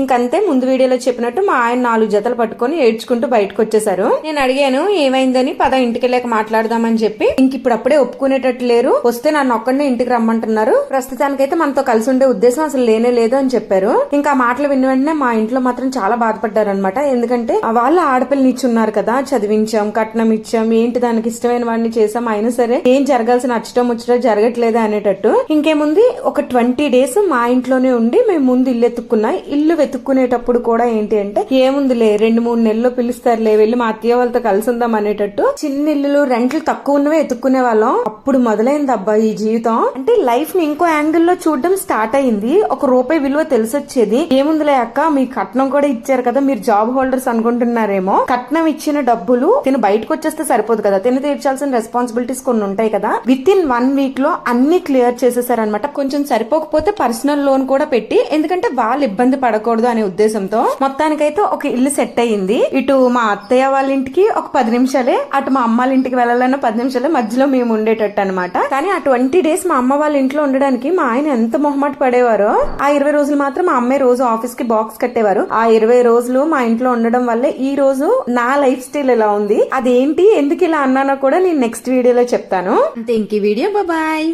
ఇంకంతే ముందు వీడియోలో చెప్పినట్టు మా ఆయన నాలుగు జతలు పట్టుకొని ఏడ్చుకుంటూ బయటకు వచ్చేసారు నేను అడిగాను ఏమైందని? పద ఇంటికి వెళ్ళాక మాట్లాడదామని చెప్పి. ఇంక ఇప్పుడు అప్పుడే ఒప్పుకునేటట్టు లేరు. వస్తే నన్ను ఒక్కడనే ఇంటికి రమ్మంటున్నారు. ప్రస్తుతానికైతే మనతో కలిసి ఉండే ఉద్దేశం అసలు లేనే లేదు అని చెప్పారు. ఇంకా ఆ మాటలు విన్న వెంటనే మా ఇంట్లో మాత్రం చాలా బాధపడ్డారు అనమాట ఎందుకంటే వాళ్ళ ఆడపిల్లని ఇచ్చున్నారు కదా చదివించాం కట్నం ఇచ్చాం ఏంటి దానికి ఇష్టమైన వాడిని చేసాం అయినా సరే ఏం జరగాల్సిన అచ్చటం ముచ్చట జరగట్లేదు అనేటట్టు. ఇంకేముంది? ఒక ట్వంటీ డేస్ మా ఇంట్లోనే ఉండి మేము ముందు ఇల్లు ఎత్తుక్కున్నా ఇల్లు వెతుక్కునేటప్పుడు కూడా ఏంటి అంటే ఏముందిలే రెండు మూడు నెలల్లో పిలుస్తారులే వెళ్ళి మా అత్తయ్య వాళ్ళతో కలిసి ఉందాం అనేటట్టు చిన్న ఇల్లులు రెంట్లు తక్కువ ఉన్నవే ఎత్తుక్కునే వాళ్ళం. అప్పుడు మొదలైంది అబ్బా ఈ జీవితం. అంటే లైఫ్ని ఇంకో యాంగిల్లో చూడడం స్టార్ట్ అయింది. ఒక రూపాయి విలువ తెలిసొచ్చేది. ఏముందిలే అక్క మీ కట్నం కూడా ఇచ్చారు కదా మీరు జాబ్ హోల్డర్స్ అనుకుంటున్నారేమో. కట్నం ఇచ్చిన డబ్బులు తిను బయటకు వచ్చేస్తే సరిపోదు కదా. తిను తీర్చాల్సిన రెస్పాన్సిబిలిటీస్ కొన్ని ఉంటాయి కదా. విత్ ఇన్ వన్ వీక్లో అన్ని క్లియర్ చేసేసారనమాట కొంచెం సరిపోకపోతే పర్సనల్ లోన్ కూడా పెట్టి ఎందుకంటే వాళ్ళు ఇబ్బంది పడకూడదు. అనే ఉద్దేశంతో మొత్తానికైతే ఒక ఇల్లు సెట్ అయ్యింది. ఇటు మా అత్తయ్య వాళ్ళ ఇంటికి ఒక పది నిమిషాలే అటు మా అమ్మ వాళ్ళ ఇంటికి వెళ్ళాలన్న పది నిమిషాలే మధ్యలో మేము ఉండేటట్టు అనమాట కానీ ఆ ట్వంటీ డేస్ మా అమ్మ వాళ్ళ ఇంట్లో ఉండడానికి మా ఆయన ఎంత మొహమాట పడేవారో ఆ ఇరవై రోజులు మాత్రం మా అమ్మాయి రోజు ఆఫీస్కి బాక్స్ కట్టేవారు. ఆ ఇరవై రోజులు మా ఇంట్లో ఉండడం వల్లే ఈ రోజు నా లైఫ్ స్టైల్ ఇలా ఉంది అదేంటి ఎందుకు ఇలా అన్నానో కూడా నేను నెక్స్ట్ వీడియోలో చెప్తాను. అంతే ఇంక వీడియో బాయ్